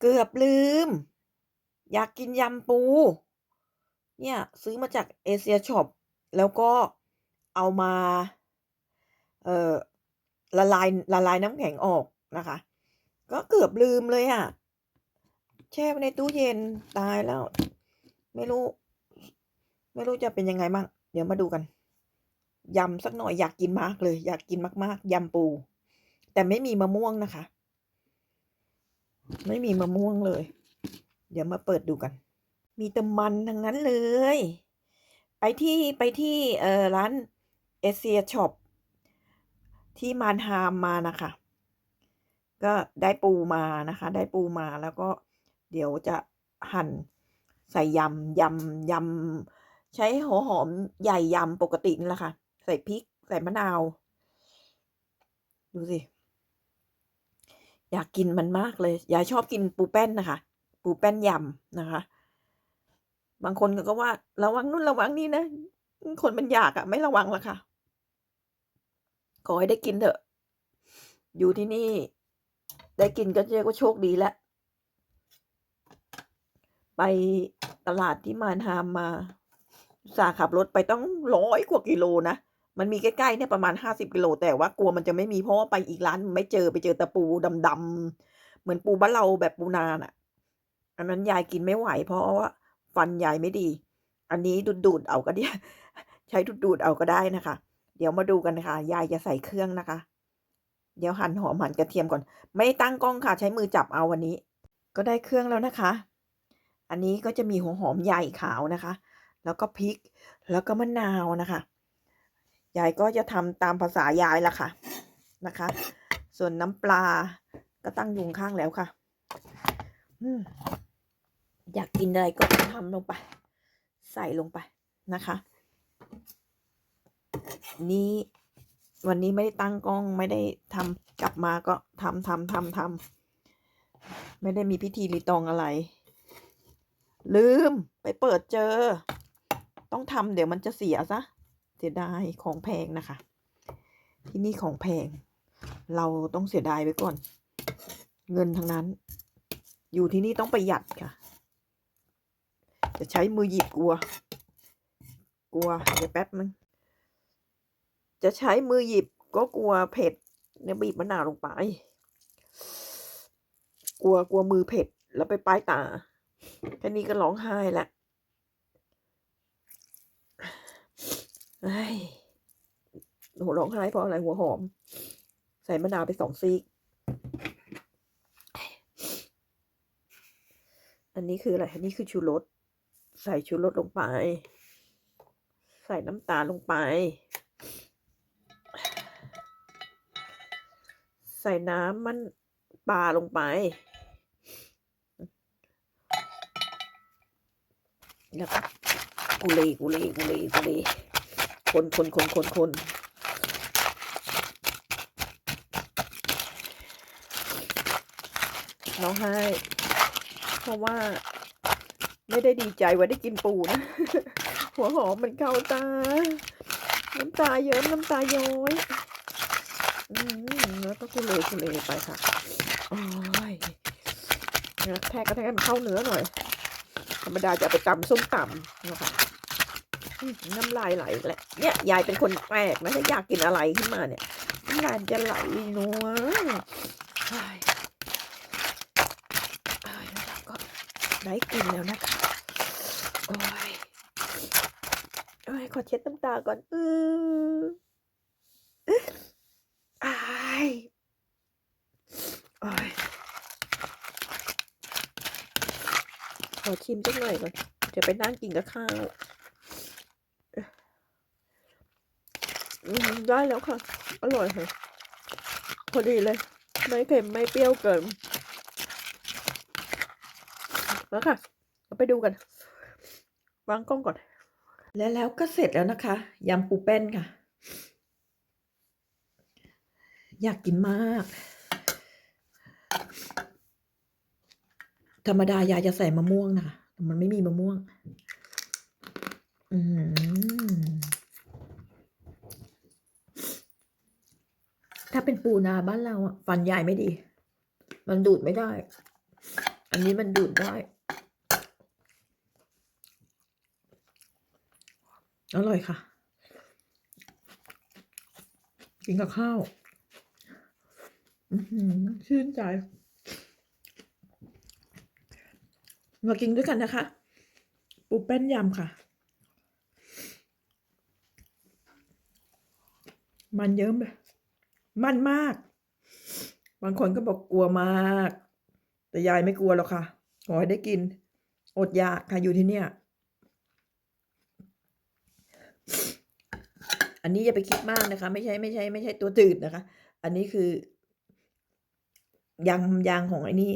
เกือบลืม อยากกินยำปู เนี่ย ซื้อมาจากเอเชียช็อปแล้วก็เอามา เอ่อละลายละลายน้ำแข็งออกนะคะ ก็เกือบลืมเลยอะแช่ไว้ในตู้เย็นตายแล้ว ไม่รู้ ไม่รู้จะเป็นยังไงมั่งเดี๋ยวมาดูกันยำสักหน่อยอยากกินมากเลย อยากกินมากๆยำปู แต่ไม่มีมะม่วงนะคะ ไม่มีมะม่วงเลย เดี๋ยวมาเปิดดูกัน มีแต่มันทั้งนั้นเลย ไปที่ไปที่เอ่อร้านเอเชียช็อปที่มานฮามมานะคะ ก็ได้ปูมานะคะ ได้ปูมาแล้วก็เดี๋ยวจะหั่นใส่ยำยำยำใช้หัวหอมใหญ่ยำปกตินี่แหละค่ะ ใส่พริกใส่มะนาว ดูสิ อยากกินมันมากเลย ยายชอบกินปูแป้นนะคะ ปูแป้นยำนะคะ บางคนก็ว่าระวังนู่นระวังนี่นะ คนมันอยากอะไม่ระวังหรอกค่ะ ขอให้ได้กินเถอะ อยู่ที่นี่ ได้กินก็เรียกว่าโชคดีแล้ว ไปตลาดที่มานฮามมาสาขับรถไปตั้ง100กว่ากิโลนะ มันมีใกล้ๆเนี่ยประมาณ50กิโลแต่ว่ากลัวมันจะไม่มีเพราะว่าไปอีกร้านไม่เจอไปเจอต่ปูดำๆเหมือนปูบ้านเราแบบปูนาน่ะ อันนั้นยายกินไม่ไหว เพราะว่าฟันยายไม่ดี อันนี้ดูดๆเอาก็ได้ใช้ดูดๆเอาก็ได้นะคะ เดี๋ยวมาดูกันค่ะ ยายจะใส่เครื่องนะคะ เดี๋ยวหั่นหอมหั่นกระเทียมก่อน ไม่ตั้งกล้องค่ะ ใช้มือจับเอาวันนี้ ก็ได้เครื่องแล้วนะคะ อันนี้ก็จะมีหัวหอมใหญ่ขาวนะคะ แล้วก็พริก แล้วก็มะนาวนะคะ ยายก็จะทำตามภาษายายละค่ะนะคะ ส่วนน้ำปลาก็ตั้งยู่ข้างแล้วค่ะอยากกินอะไรก็ทำลงไป ใส่ลงไปนะคะ นี้วันนี้ไม่ได้ตั้งกล้องไม่ได้ทำกลับมาก็ทำๆๆๆไม่ได้มีพิธีรีตองอะไร ลืมไปเปิดเจอ ต้องทำเดี๋ยวมันจะเสียเสีย เสียดายของแพงนะคะ ที่นี่ของแพง เราต้องเสียดายไว้ก่อน เงินทั้งนั้น อยู่ที่นี่ต้องประหยัดค่ะ จะใช้มือหยิบกลัว กลัวเดี๋ยวแป๊บหนึ่งจะใช้มือหยิบก็กลัวเผ็ดเนี่ยบีบมะนาวลงไป กลัวกลัวมือเผ็ดแล้วไปป้ายตาแค่นี้ก็ร้องไห้ล้ว เฮ้ยโอ้โฮร้องไห้เพราะอะไรหัวหอม ใส่มะนาวไป2ซีก อันนี้คืออะไร อันนี้คือชูรส ใส่ชูรสลงไป ใส่น้ำตาลลงไป ใส่น้ำมันปลาลงไปแล้วก็กุเลกุเลกุเลกุเล คนๆๆๆๆร้องไห้ เพราะว่า ไม่ได้ดีใจว่าได้กินปูนะ หัวหอมมันเข้าตา น้ำตาเยิ้มน้ำตาย้อยอืมแล้วก็กุเลกุเลไปค่ะโอ๊ยกระแทกกระแทกให้มันเข้าเนื้อหน่อย ธรรมดาจะเอาไปตำส้มตำนะคะอืม น้ำลายไหลอีกแล้วเนี่ยยายเป็นคนแปลกนะถ้าอยากกินอะไรขึ้นมาเนี่ยน้ำลายจะไหลนัวเฮ้ยแล้วก็ได้กินแล้วนะคะโอ๊ยโอ๊ยขอเช็ดน้ำตาก่อนอืออายโอ๊ยขอชิมสักหน่อยก่อนจะไปนั่งกินกับข้าว เออ อืม ได้แล้วค่ะ อร่อยค่ะ พอดีเลย ไม่เค็มไม่เปรี้ยวเกินแล้วค่ะเราไปดูกัน วางกล้องก่อน และแล้วก็เสร็จแล้วนะคะยำปูแป้นค่ะ อยากกินมาก ธรรมดายายจะใส่มะม่วงนะคะมันไม่มีมะม่วง อื้อฮือ ถ้าเป็นปูนาบ้านเราอะฟันยายไม่ดี มันดูดไม่ได้ อันนี้มันดูดได้ อร่อยค่ะ กินกับข้าวชื่นใจ มากินด้วยกันนะคะ ปูแป้นยำค่ะ มันเยิ้มเลย มันมาก บางคนก็บอกกลัวมาก แต่ยายไม่กลัวหรอกค่ะ ขอให้ได้กิน อดอยากค่ะอยู่ที่เนี่ย อันนี้อย่าไปคิดมากนะคะ ไม่ใช่ไม่ใช่ไม่ใช่ตัวจืดนะคะ อันนี้คือยำยางของไอ้นี่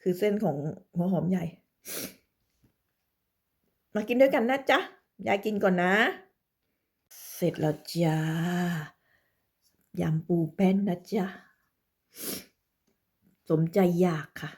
คือเส้นของหัวหอมใหญ่ มากินด้วยกันนะจ๊ะ ยายกินก่อนนะ เสร็จแล้วจ้า ยำปูแป้นนะจ๊ะ สมใจอยากค่ะ